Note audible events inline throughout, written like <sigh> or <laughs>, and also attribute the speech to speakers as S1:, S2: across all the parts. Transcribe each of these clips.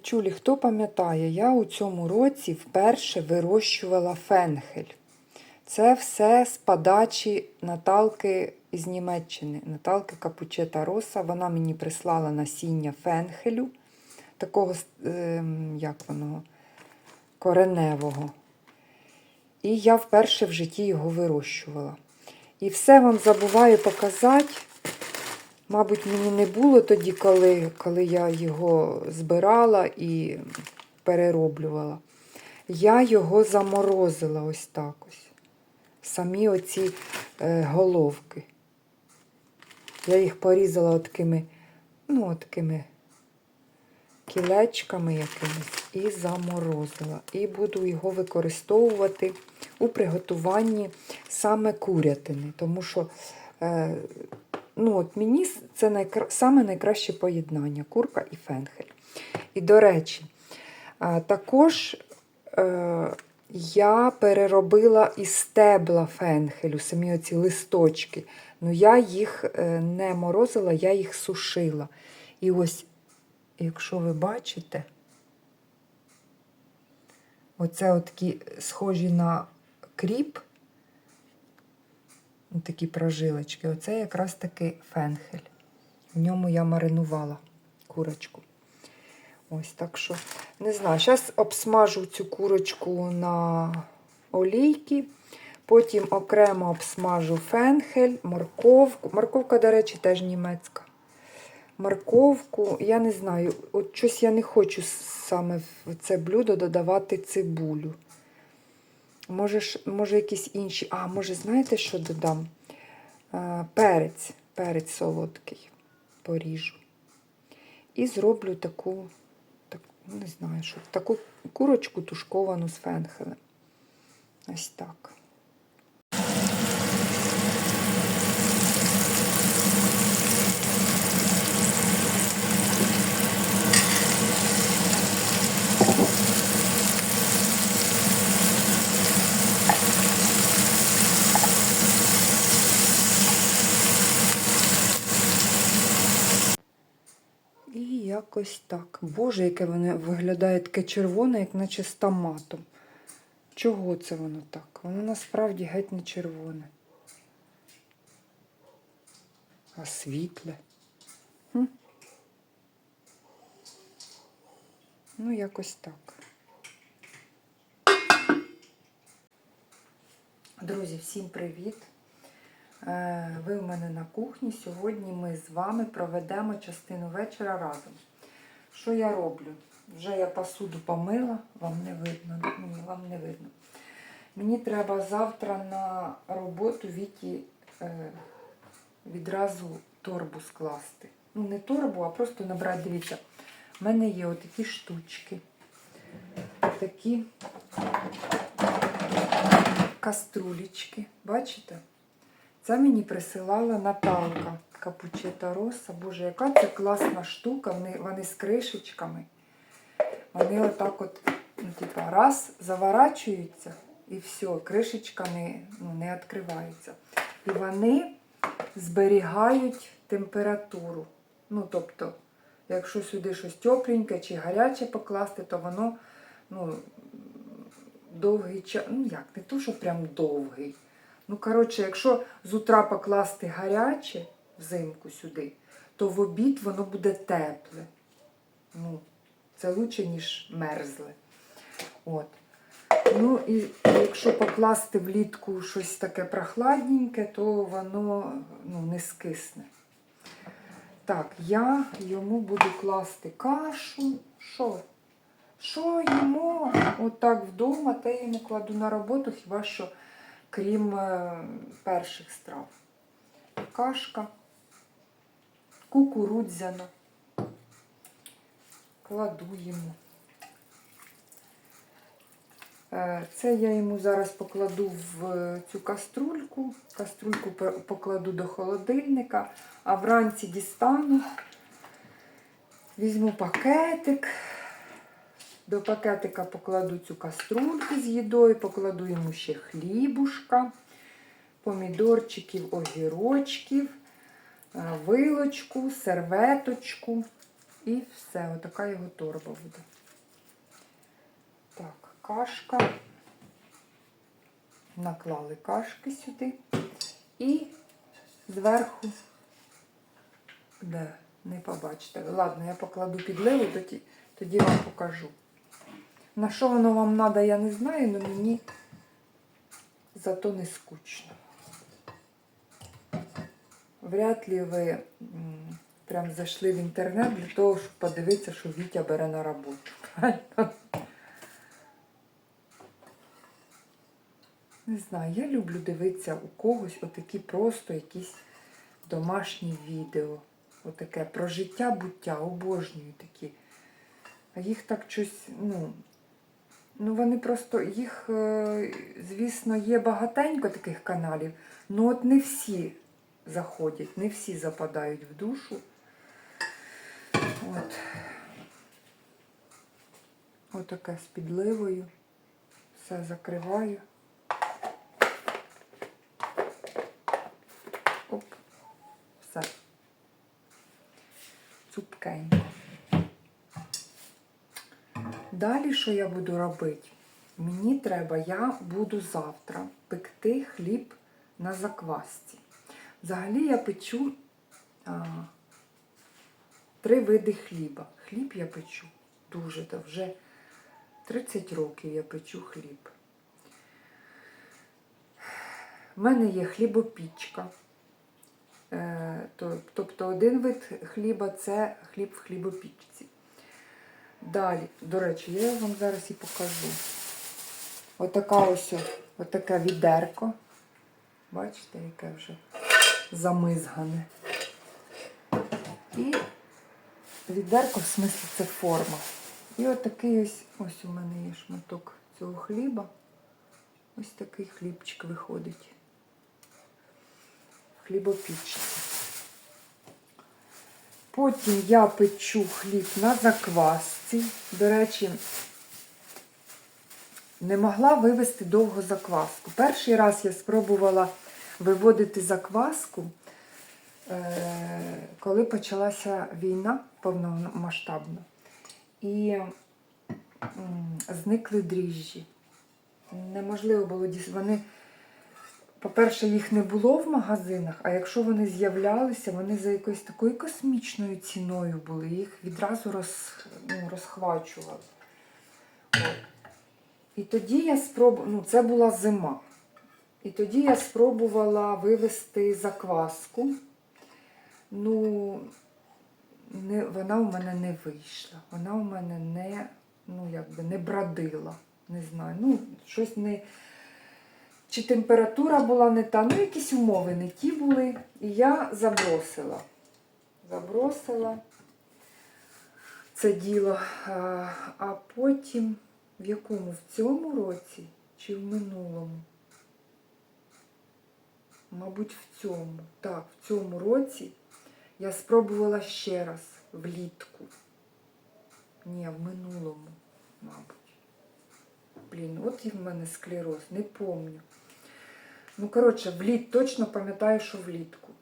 S1: Дівчулі, хто пам'ятає, я у цьому році вперше вирощувала фенхель. Це все з подачі Наталки із Німеччини. Наталки Капучета Роса. Вона мені прислала насіння фенхелю, такого, ем, як воно, кореневого. І я вперше в житті його вирощувала. І все вам забуваю показати. Мабуть, мені не було тоді, коли, коли я його збирала і перероблювала. Я його заморозила ось так ось. Самі оці е, головки. Я їх порізала такими, ну, такими кілечками якимись і заморозила. І буду його використовувати у приготуванні саме курятини. Тому що е, ну, от мені це найкра... саме найкраще поєднання курка і фенхель. І, до речі, також е, я переробила із стебла фенхелю, самі оці листочки. Ну, я їх е, не морозила, я їх сушила. І ось, якщо ви бачите, оце такі схожі на кріп, такі прожилочки. Оце якраз таки фенхель. В ньому я маринувала курочку. Ось так що, не знаю, зараз обсмажу цю курочку на олійки. Потім окремо обсмажу фенхель, морковку. Морковка, до речі, теж німецька. Морковку, я не знаю, от щось я не хочу саме в це блюдо додавати цибулю. Може, може якісь інші. А, може, знаєте, що додам? А, перець, перець солодкий поріжу. І зроблю таку, так, не знаю, що, таку курочку тушковану з фенхелем. Ось так. І якось так. Боже, яке воно виглядає таке червоне, як наче з. Чого це воно так? Воно насправді геть не червоне. А світле. Хм. Ну, якось так. Друзі, всім привіт! Е, Ви в мене на кухні. Сьогодні ми з вами проведемо частину вечора разом. Що я роблю? Вже я посуду помила, вам не видно. Ні, вам не видно. Мені треба завтра на роботу Вікі е, відразу торбу скласти. Ну, не торбу, а просто набрати, дивіться. У мене є отакі штучки. Такі каструлечки. Бачите? Це мені присилала Наталка Капучета Роса. Боже, яка це класна штука. Вони, вони з кришечками. Вони отак от, ну, типа, раз, заворачуються і все, кришечка не, ну, не відкривається. І вони зберігають температуру. Ну, тобто, якщо сюди щось тепленьке чи гаряче покласти, то воно ну, довгий час. Ну як, не то, що прям довгий. Ну, коротше, якщо з утра покласти гаряче взимку сюди, то в обід воно буде тепле. Ну, це лучше, ніж мерзле. От. Ну, і якщо покласти влітку щось таке прохладненьке, то воно ну, не скисне. Так, я йому буду класти кашу. Що? Що йому? Отак вдома, те йому кладу на роботу, хіба що крім е, перших страв. Кашка, кукурудзяна. Кладу йому. Е, Це я йому зараз покладу в цю каструльку. Каструльку покладу до холодильника, а вранці дістану, візьму пакетик. До пакетика покладу цю каструльку з їдою, покладу йому ще хлібушка, помідорчиків, огірочків, вилочку, серветочку і все. Отака його торба буде. Так, кашка. Наклали кашки сюди. І зверху, де, не побачите. Ладно, я покладу підливу, тоді, тоді вам покажу. На що воно вам треба, я не знаю, але мені зато не скучно. Вряд ли ви прям зайшли в інтернет для того, щоб подивитися, що Вітя бере на роботу. <laughs> Не знаю, я люблю дивитися у когось отакі просто якісь домашні відео. Отаке про життя буття, обожнюю такі. А їх так щось, ну, ну вони просто, їх, е, звісно, є багатенько таких каналів, але от не всі заходять, не всі западають в душу. От. Отаке з підливою. Все закриваю. Оп. Все. Цупкенько. Далі, що я буду робити? Мені треба, я буду завтра пекти хліб на заквасці. Взагалі я печу а, три види хліба. Хліб я печу дуже да, вже 30 років я печу хліб. У мене є хлібопічка. Е, Тобто один вид хліба це хліб в хлібопічці. Далі, до речі, я вам зараз і покажу. Отака ось, отаке відерко. Бачите, яке вже замизгане. І відерко, в смислі, це форма. І отакий ось, ось у мене є шматок цього хліба. Ось такий хлібчик виходить. Хлібопічці. Потім я печу хліб на заквасці. До речі, не могла вивести довго закваску. Перший раз я спробувала виводити закваску, е, коли почалася війна повномасштабна. І зникли дріжджі. Неможливо було. Вони, по-перше, їх не було в магазинах, а якщо вони з'являлися, вони за якоюсь такою космічною ціною були. Їх відразу роз... ну, розхвачували. От. І тоді я спробувала, ну це була зима. І тоді я спробувала вивести закваску. Ну, не, вона у мене не вийшла. Вона у мене не, ну, якби не бродила. Не знаю. Ну, щось не. Чи температура була не та, ну якісь умови не ті були. І я забросила. Забросила це діло. А потім в якому? В цьому році чи в минулому? Мабуть, в цьому. Так, в цьому році я спробувала ще раз влітку. Ні, в минулому, мабуть. Блін, от і в мене склероз, не помню. Ну, коротше, вліт, точно пам'ятаю, що влітку.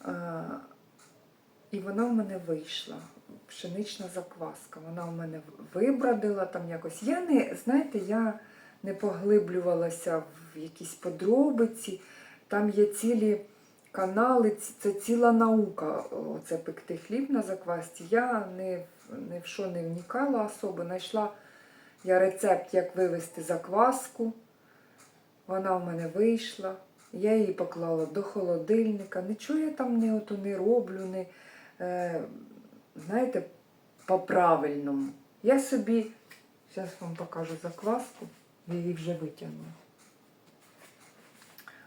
S1: А, і вона в мене вийшла. Пшенична закваска. Вона в мене вибродила там якось. Я не, знаєте, я не поглиблювалася в якісь подробиці. Там є цілі канали, це ціла наука. Оце пекти хліб на заквасці. Я не, не в що не вникала особо. Знайшла я рецепт, як вивести закваску. Вона в мене вийшла. Я її поклала до холодильника. Нічого я там не, ото не роблю, не, е, знаєте, по-правильному. Я собі, зараз вам покажу закваску, я її вже витягнула.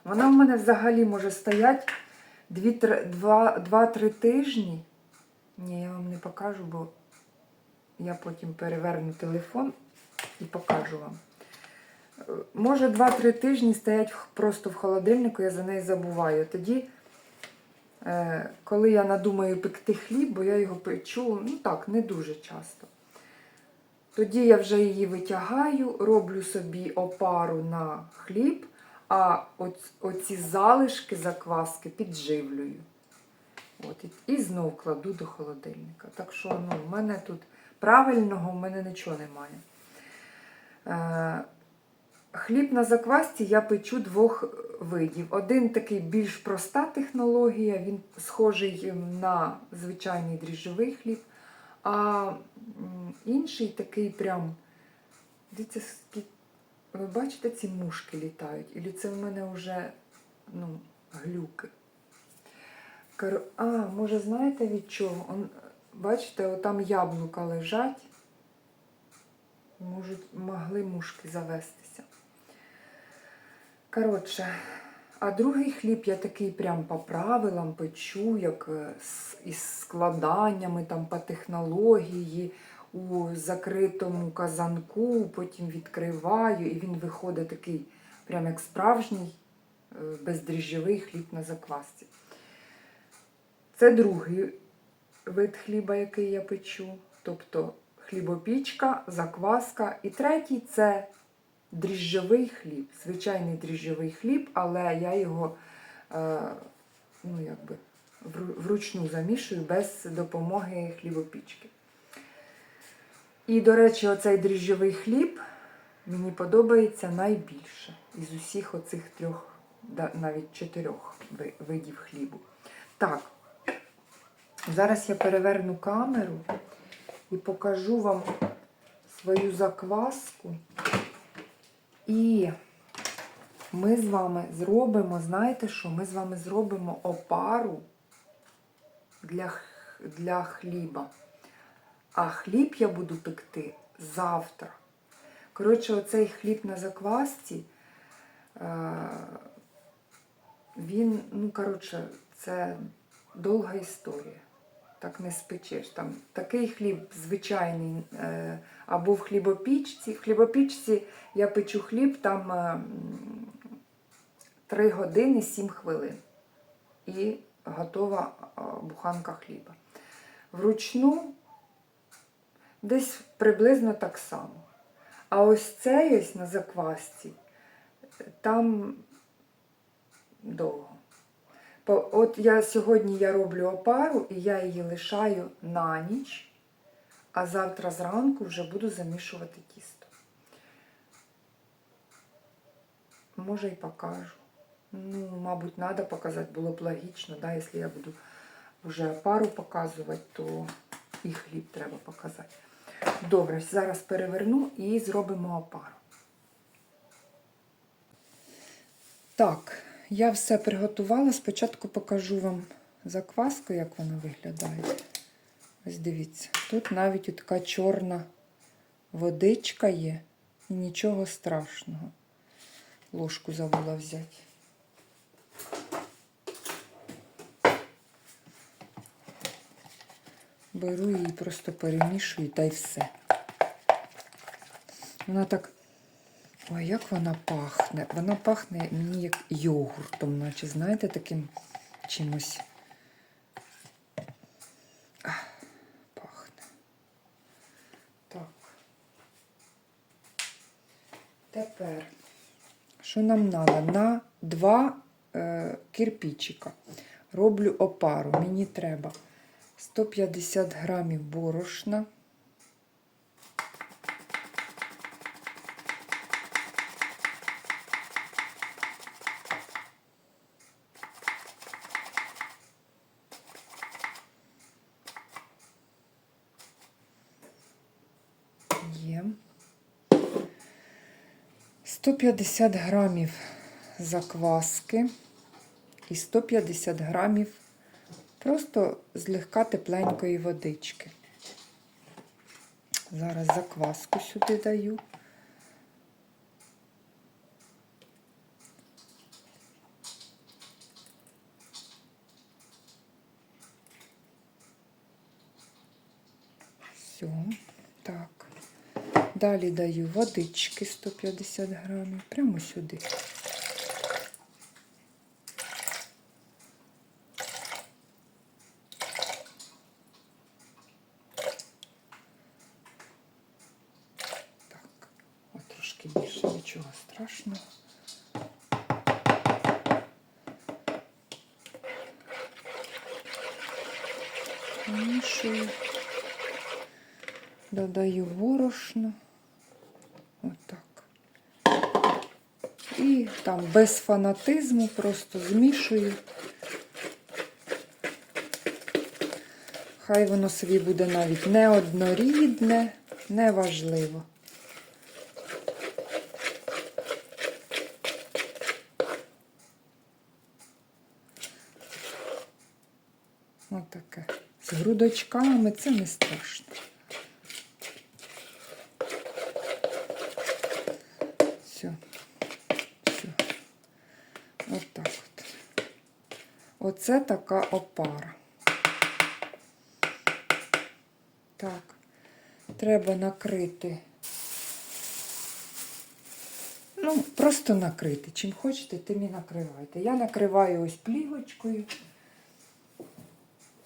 S1: Вона в мене взагалі може стояти 2-3 тижні. Ні, я вам не покажу, бо я потім переверну телефон і покажу вам. Може 2-3 тижні стоять просто в холодильнику, я за неї забуваю. Тоді, е, коли я надумаю пекти хліб, бо я його печу, ну так, не дуже часто. Тоді я вже її витягаю, роблю собі опару на хліб, а оці залишки закваски підживлюю. От, і, і знов кладу до холодильника. Так що ну, в мене тут правильного в мене нічого немає. Е, Хліб на заквасці я печу двох видів. Один такий більш проста технологія, він схожий на звичайний дріжджовий хліб, а інший такий прям. Дивіться, ви бачите, ці мушки літають? І це в мене вже ну, глюки. А, може, знаєте від чого? Он, бачите, там яблука лежать. Можуть, могли мушки завестися. Коротше, а другий хліб я такий прям по правилам печу, як е, із складаннями там по технології у закритому казанку, потім відкриваю, і він виходить такий, прям як справжній е, бездріжджовий хліб на заквасці. Це другий вид хліба, який я печу. Тобто хлібопічка, закваска. І третій це дріжджовий хліб. Звичайний дріжджовий хліб, але я його е, ну, якби, вручну замішую без допомоги хлібопічки. І, до речі, оцей дріжджовий хліб мені подобається найбільше із усіх оцих трьох, навіть чотирьох видів хлібу. Так, зараз я переверну камеру і покажу вам свою закваску. І ми з вами зробимо, знаєте що? Ми з вами зробимо опару для, для хліба. А хліб я буду пекти завтра. Коротше, оцей хліб на заквасці, е, він, ну, коротше, це довга історія. Так не спечеш. Там такий хліб звичайний, е, або в хлібопічці. В хлібопічці я печу хліб там е, 3 години 7 хвилин. І готова е, буханка хліба. Вручну десь приблизно так само. А ось цей ось на заквасці, е, там довго. От я сьогодні я роблю опару і я її лишаю на ніч, а завтра зранку вже буду замішувати тісто. Може і покажу. Ну, мабуть, треба показати, було б логічно, да, якщо я буду вже опару показувати, то і хліб треба показати. Добре, зараз переверну і зробимо опару. Так, я все приготувала. Спочатку покажу вам закваску, як вона виглядає. Ось дивіться, тут навіть така чорна водичка є і нічого страшного. Ложку забула взяти. Беру її, просто перемішую та й все. Вона так. Ой, як вона пахне. Вона пахне мені як йогуртом, наче, знаєте, таким чимось. Ах, пахне. Так. Тепер, що нам треба? На два е, кирпичика роблю опару. Мені треба 150 грамів борошна. Є. 150 грамів закваски і 150 грамів просто злегка тепленької водички. Зараз закваску сюди даю. Все, так. Далі даю водички 150 грамів, прямо сюди. Так, от трошки більше, нічого страшного. Помішую. Додаю борошно. Отак. І там без фанатизму просто змішую. Хай воно собі буде навіть не однорідне, неважливо. Отаке. З грудочками це не страшно. Все. Все. Отак от. Оце така опара. Так, треба накрити. Ну, просто накрити. Чим хочете, тим і накривайте. Я накриваю ось плівочкою.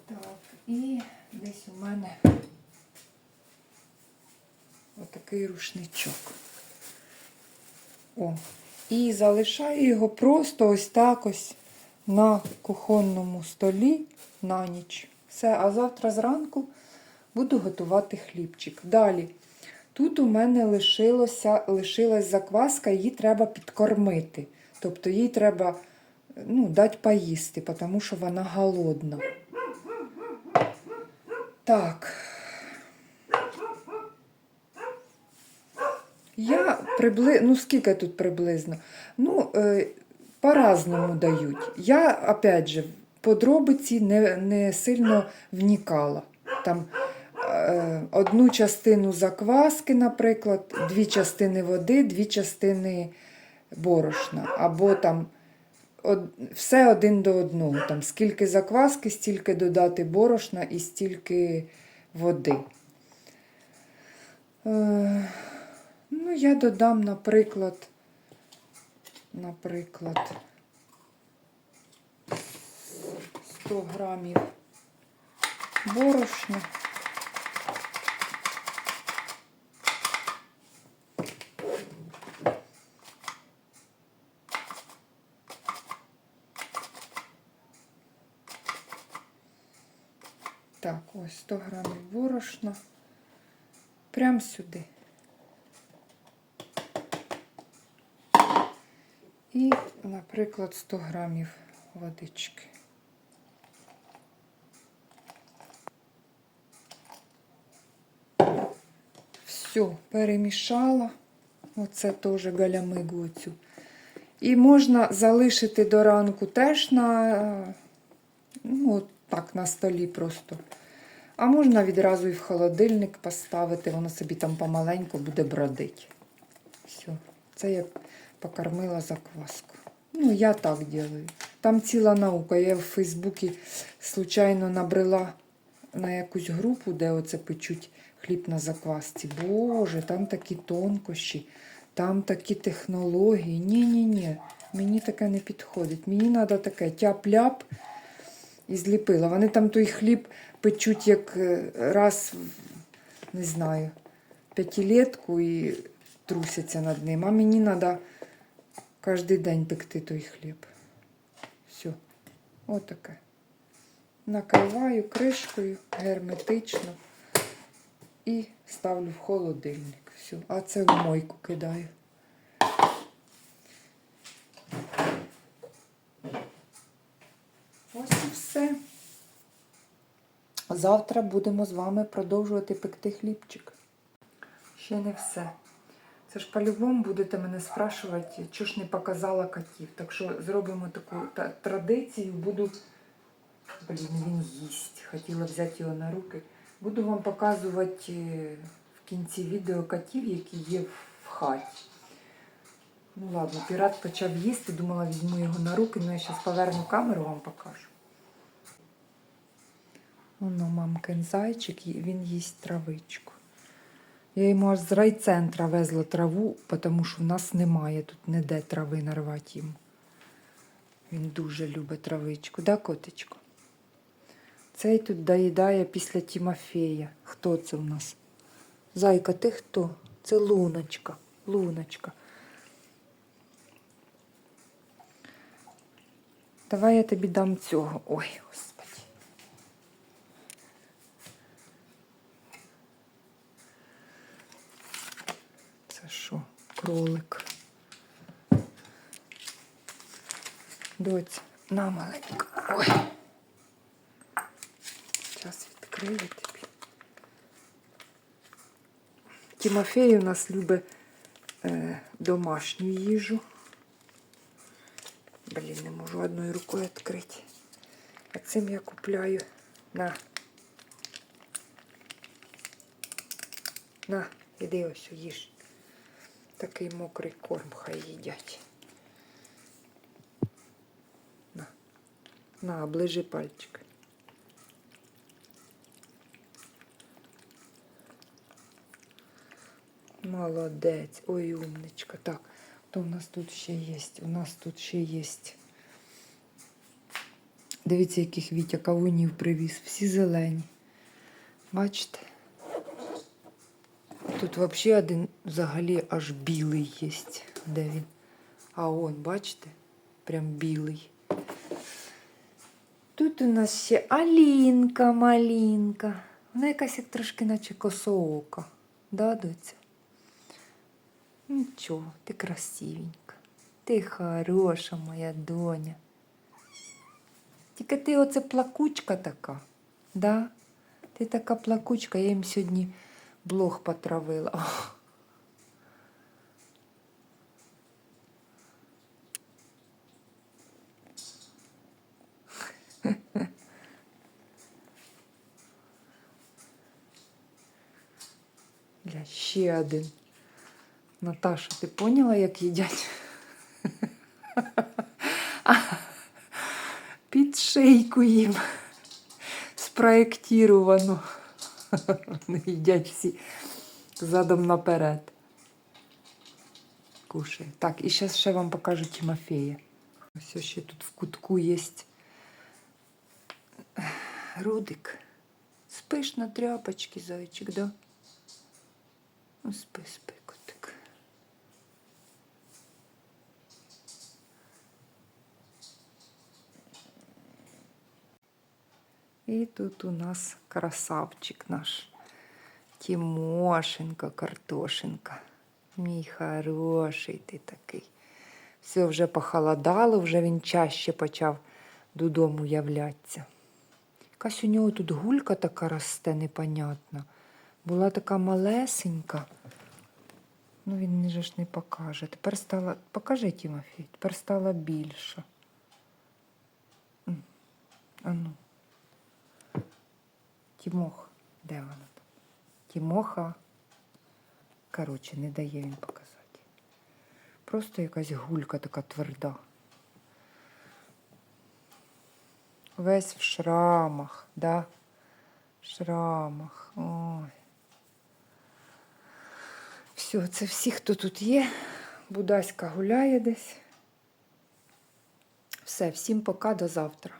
S1: Так, і десь у мене отакий рушничок. О, і залишаю його просто ось так ось на кухонному столі на ніч. Все, а завтра зранку буду готувати хлібчик. Далі. Тут у мене лишилося, лишилась закваска, її треба підкормити. Тобто їй треба ну, дати поїсти, тому що вона голодна. Так. Я прибли... ну скільки тут приблизно? Ну, е, по-разному дають. Я, опять же, подробиці не, не сильно вникала. Там е, одну частину закваски, наприклад, дві частини води, дві частини борошна. Або там од... все один до одного. Там скільки закваски, стільки додати борошна і стільки води. Е, ну, я додам, наприклад, наприклад, 100 грамів борошна. Так, ось 100 грамів борошна. Прям сюди. І, наприклад, 100 грамів водички. Все, перемішала. Оце теж галямигу оцю. І можна залишити до ранку теж на, ну, от так, на столі просто. А можна відразу і в холодильник поставити, воно собі там помаленьку буде бродити. Все, це я покормила закваску. Ну, я так делаю. Там ціла наука. Я в Фейсбуці случайно набрела на якусь групу, де оце печуть хліб на заквасці. Боже, там такі тонкощі, там такі технології. Ні-ні-ні, мені таке не підходить. Мені треба таке тяп-ляп і зліпила. Вони там той хліб печуть як е, раз, не знаю, п'ятилетку і трусяться над ним. А мені треба кожен день пекти той хліб. Все, отаке. Накриваю кришкою герметично і ставлю в холодильник. Все. А це в мойку кидаю. Ось і все. Завтра будемо з вами продовжувати пекти хлібчик. Ще не все. Це ж по-любому будете мене спрашувати, чого ж не показала котів. Так що зробимо таку та- традицію. Буду. Блін, він їсть. Хотіла взяти його на руки. Буду вам показувати е, в кінці відео котів, які є в хаті. Ну ладно, пірат почав їсти, думала, візьму його на руки, але я зараз поверну камеру, вам покажу. Воно мамкин зайчик, він їсть травичку. Я йому аж з райцентра везла траву, тому що в нас немає тут ніде трави нарвати йому. Він дуже любить травичку, да, котечко? Цей тут доїдає після Тімофея. Хто це у нас? Зайка, ти хто? Це луночка. Луночка. Давай я тобі дам цього. Ой, господи. Що? Кролик. Доць, на маленька. Ой. Зараз відкрию тобі. Тимофей у нас любить е, домашню їжу. Блін, не можу одною рукою відкрити. А цим я купляю на. На, іди ось їж. Такий мокрий корм хай їдять. На, на, оближи пальчик. Молодець, ой, умничка. Так, то у нас тут ще є. У нас тут ще є. Дивіться, яких Вітя кавунів привіз. Всі зелені. Бачите? Тут взагалі один взагалі аж білий є. Де він? А он, бачите? Прям білий. Тут у нас ще Алінка малінка. Вона якась як трошки наче косоока. Да, доця? Нічого, ти красивенька. Ти хороша моя доня. Тільки ти оце плакучка така, да? Ти така плакучка, я їм сьогодні блог потравила. Бля, ще один. Наташа, ти поняла, як їдять? Під шийку їм спроєктіровано. <laughs> Вони їдять всі задом наперед. Кушай. Так, і зараз ще вам покажу Тимофея. Ось ще тут в кутку є Рудик. Спиш на тряпочці, зайчик, да? Ну, спи, спи, І тут у нас красавчик наш. Тимошенко, картошенка. Мій хороший ти такий. Все вже похолодало, вже він чаще почав додому являтися. Якась у нього тут гулька така росте, непонятна. Була така малесенька. Ну, він же ж не покаже. Тепер стала. Покажи, Тимофій, тепер стала більша. М, А ну. Тімох, де вона там? Тімоха. Коротше, не дає він показати. Просто якась гулька така тверда. Весь в шрамах, да? В шрамах. Ой. Все, це всі, хто тут є. Будаська гуляє десь. Все, всім пока до завтра.